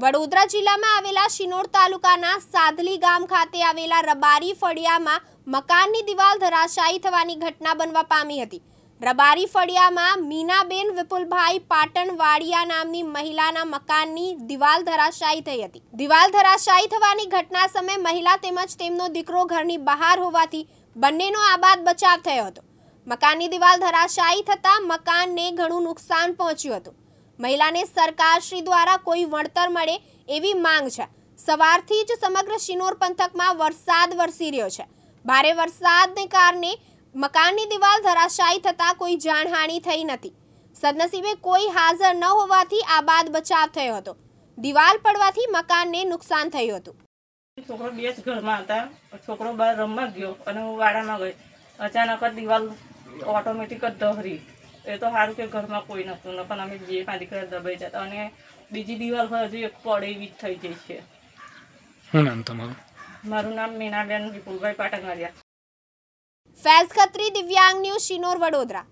વડોદરા જિલ્લામાં આવેલા શિનોર તાલુકાના સાધલી ગામ ખાતે આવેલા રબારી ફળિયામાં મકાનની દિવાલ ધરાશાયી થવાની ઘટના બનવા પામી હતી. રબારી ફળિયામાં મીનાબેન વિપુલભાઈ પાટણ વાડિયા નામની મહિલાના મકાનની દિવાલ ધરાશાયી થઈ હતી. દિવાલ ધરાશાયી થવાની ઘટના સમયે મહિલા તેમજ તેમનો દીકરો ઘરની બહાર હોવાથી બંનેનો આબાદ બચાવ થયો હતો. મકાનની દિવાલ ધરાશાયી થતાં મકાનને ઘણું નુકસાન પહોંચ્યું હતું. મહિલાને સરકારશ્રી દ્વારા કોઈ વળતર મળે એવી માંગ છે. સવારથી જ સમગ્ર શિનોર પંથકમાં વરસાદ વરસી રહ્યો છે. ભારે વરસાદને કારણે મકાનની દિવાલ ધરાશાયી થતાં કોઈ જાનહાનિ થઈ નથી. સદનસીબે કોઈ હાજર ન હોવાથી આ બાદ બચાવ થયો હતો. દિવાલ પડવાથી મકાનને નુકસાન થયું હતું. છોકરો બે જ ઘરમાં હતા. છોકરો બહાર રમવા ગયો અને હું વાડામાં ગઈ. અચાનક જ દિવાલ ઓટોમેટિક જ દહરી એ તો સારું કે ઘરમાં કોઈ નહોતું ન પણ અમે જે પાંચ દીકરા દબાઈ જતા અને બીજી દિવાલ હજુ એક પડે એવી જ થઈ જાય છે. શું નામ તમારું? મારું નામ મીનાબેન વિપુલભાઈ પાટણવાડિયા. ફૈઝ ખત્રી દિવ્યાંગ ન્યૂઝ શિનોર વડોદરા.